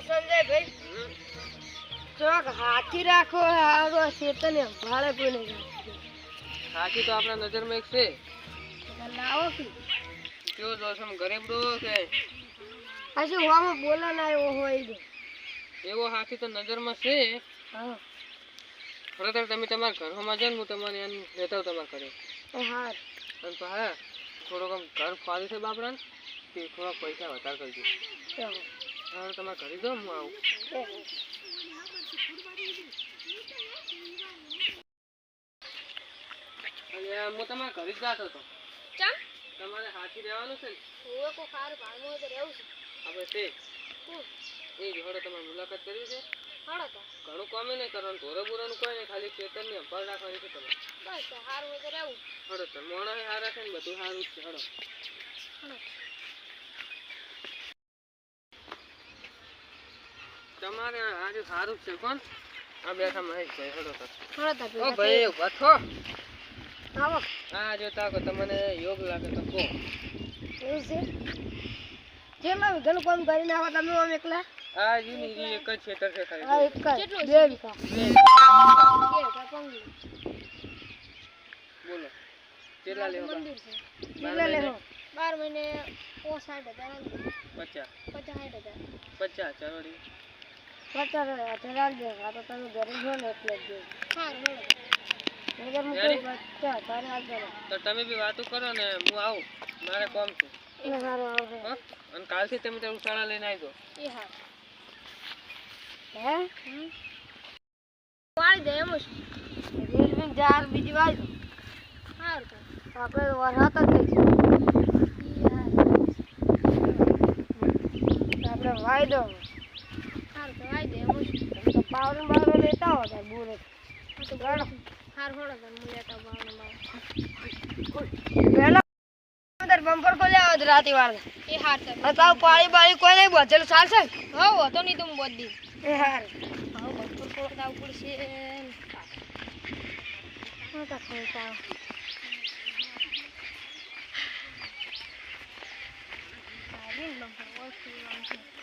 સંજયભાઈ ચોક હાથી રાખો હારો ચેતન ભાડે કોઈ નહીં હાથી તો આપણા નજરમાં એક છે. લાવો કે? કેવો જોશ ગરીબ ડો કે? હજુ હોમાં બોલા ના એવો હોય એવો હાથી તો નજરમાં છે. હા. ખરેખર તમે તમારા ઘરમાં જાઓ હું તમને એમ લેતા તમારા ઘરે. હા અને તો હા થોડોક ઘર ફાળ્યું છે બાપડાને તે થોડા પૈસા વધારે કરજો. ચાલો. હા તમારે ઘરે જાઓ હું આવું. હું તમારા ઘરે જ જાતો હતો. ચમ? તમારે હાથી રહેવાનું છે ને? હું કોઈ ખારું ભાગમાં તો રહેવું છે. આપણે તે એ જોડે તમારે મુલાકાત કરવી છે? તો. ઘણું કામે નહીં કરવાનું ઢોરે બોરાનું કોઈ નહીં ખાલી ખેતરની સંભાળ રાખવાની છે તમે બસ તો હોય તો રહેવું. હડો તો મોણા સારા છે ને બધું સારું જ છે હળો. તમારે આજે સારું છે કોણ? આ બેઠા હડો તો. હાડો તો ઓ ભાઈ ઊભા આવો. આ જો તાકો તમને યોગ લાગે તો કો એવું છે? જેમ આવી ઘણું કામ કરીને નાખો તમે આમ એકલા? આ જૂની રી એક જ ખેતર છે ખાલી. આ એક જ. બે વીઘા. બે. બે વીઘા. બોલો. કેટલા લેવા? મંદિર છે. કેટલા મહિને? લેવો? બાર મહિને ઓ સાઠ હજાર આવી પચાસ. પચાસ સાઠ હજાર. પચાસ ચરોડી હજાર આવી દે આ તો તમે ઘરે છો ને એટલે જ તારે તો તમે બી વાતો કરો ને હું આવું. મારે કોમ છે. એ સારું આવશે હો? અને કાલથી તમે તો ઉસાળા લઈને આવી દો એ હા? હે વાળી દે એમ જ. રેલવે જાર બીજી તો. આપણે વાર વરસાદ જ નહીં આપણે વાઈ સારું તો વાઈ દે તો લેતા હો તાર બુરે તો ગાડો સારું હોડો તાર હું લેતા પાવડર બાવડર પહેલા અંદર બમ્પર ખોલ્યા હોત રાતી વાળે એ હાર છે તાવ પાણી બાળી કોઈ નહીં બચેલું ચાલશે હો હતો નહીં તો હું બધી એ હાર. હા બમ્પર ખોલતા પડશે હા તો ખોલતા કોઈક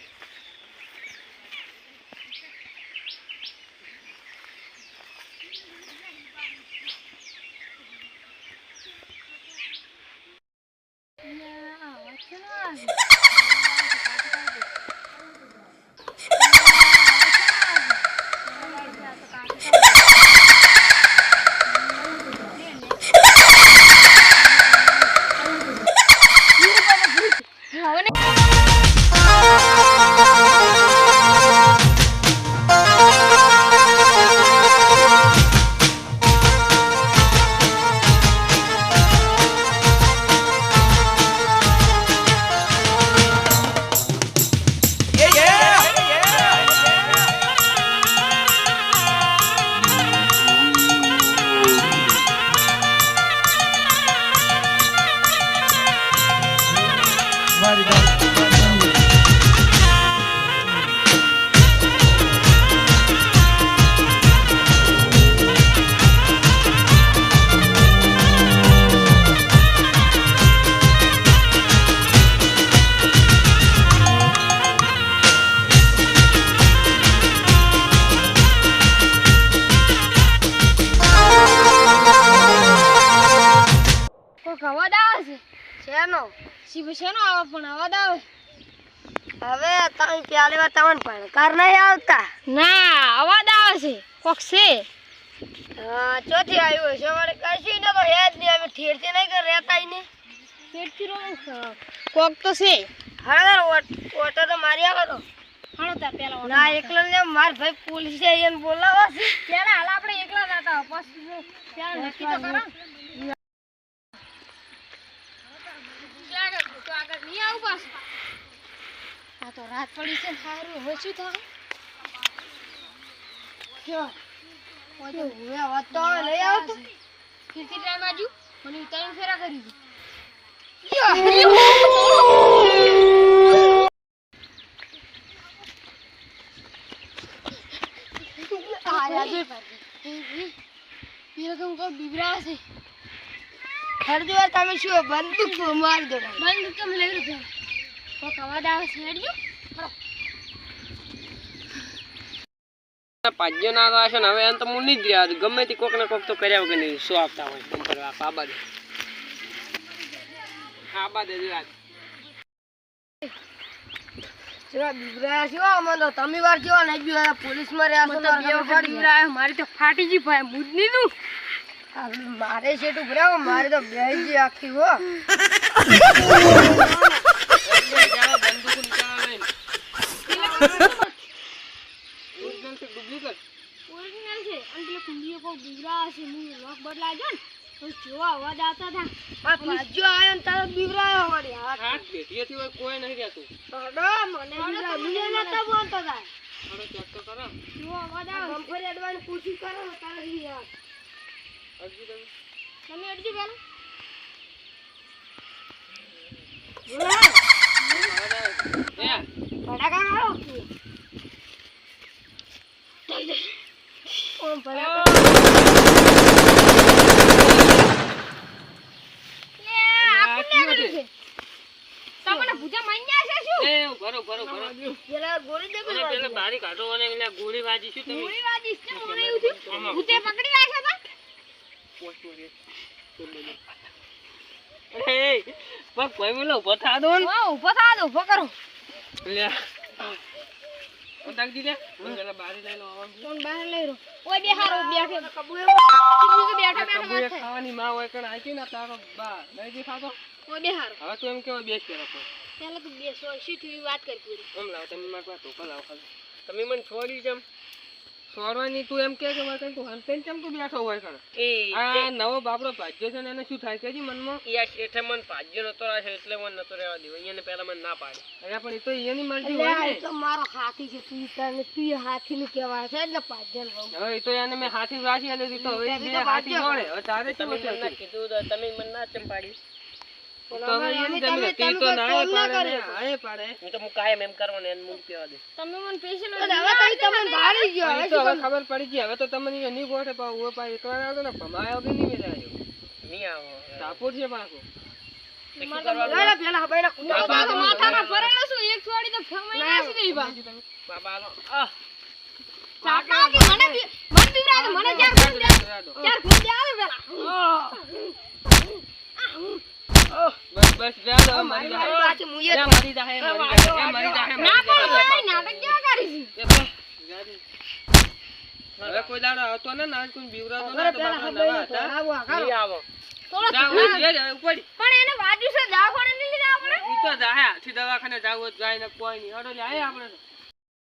શિવ શેનો આવે પણ આવે હવે તમે પહેલી વાર તમને ભણકાર નહીં આવતા. ના અવાજ આવે છે. કોક છે. હા ચોથી આવ્યો છે વળી કશું ને તો હેજ નહીં અમે ઠેરથી નહીં કર રહેતા ને ઠેરથી રો કોક તો છે. હા ઓટો તો મારી આવે તો. હાલો તા પેલા ના એકલો ને માર ભાઈ પોલીસ એને બોલાવા. છે પેલા હાલ આપણે એકલા જતા પછી નક્કી તો કરો આ તો રાત પડી છે સારું હવે શું થાય કયો હવે વાત તો હવે લઈ આવતો કેટલી ટાઈમ આજુ મને ત્રણ ફેરા કરી ખરીદી વાર તમે શું બંદૂક મારી દો. બંદૂક તમે લઈ રહ્યો કોક અવાજ આવે છે હેડજો. પાજ્યો ના આવ્યા છે ને હવે એમ તો હું નહીં જ રહ્યા. ગમે તે કોક ને કોક તો કર્યા વગર નહીં શું આપતા હોય? એમ કરવા દે આબા દે રાત. તમે વાર નહીં રહ્યા ખબર મારી તો ફાટી ગઈ ભાઈ મુદની નું આ મારે છે ટુકરા મારે તો બેજી આખી હો. બંદૂકો નીકાળવા લઈને Original કે duplicate? ઓરિજિનલ છે અને પેલો કુંડીઓ કોઈ નહીં રહેતું. મને નતો બોલતો તાર. થોડો તો કરો. અવાજ આવે પૂછી કરો તારે યાર. તમે. અડજો ભડાકા મારો. ભડાકા. તમને ભૂજા માંગ્યા છે શું? એ ભરો ભરો ભરો. પેલા ગોળી દે પેલા બારી કાઢો અને પેલા ગોળી વાજી શું તમે? ગોળી વાજી છે? મને એવું થયું ભૂતે પકડી રાખ્યા હતા અરે પગ કોઈ મેલો ઊભો થા દો ને વાહ ઊભો થા દો ઊભો કરો લે દીધે મને પેલા બારી લઈ લો આવવાનું કોણ બહાર લઈ રહ્યો ઓય બે હારો બેઠે કબૂલ બીજું બેઠા બેઠા થાય ખાવાની માં હોય કણ આઈ ને તારો બા નહીં દી કે તમે મને છોડી જેમ છોડવાની તું એમ કે કે મારે તું હંતે કેમ તું બેઠો હોય કણ આ નવો બાપરો ભાજ્યો છે ને એને શું થાય કે જી મનમાં? યાર શેઠે મન ભાજ્યો નતો રહે એટલે મન નતો રહેવા દીધો. અહીંયા પહેલા મને ના પાડે. અરે પણ એ તો અહીંયાની મરજી હોય ને. તો મારો હાથી છે તું તને તું હાથી નું કહેવાય છે એટલે ભાજ્યો હવે એ તો એને મેં હાથી રાખી આલી દીધો હવે એ હાથી જોડે. હવે તારે શું હશે કીધું તમે મન ના ચમ ખબર પડી ગઈ હવે તો તમને નહીં ગોઠે પા ઊભો પા એક વાર આવતો ને ભમાયો કે નહીં મેળાયો નહીં આવો. સાપોર છે પાકો મને બી- મને ચાર ચાર આવે પેલા. બસ બસ દો મરી જા મારી પાછી મુયે મરી જા એ મરી જા એ મરી જા એ ના પણ નાટક કેવા કરી છે કોઈ દાડો આવતો ને ના કોઈ બીવરાતો ના તો નવા હતા આવો આવો પણ એને વાજુ છે દવાખાને નહીં આપણે તો જાહે દવાખાને જાવ જાય ને કોઈ નહીં હડો લે આપણે.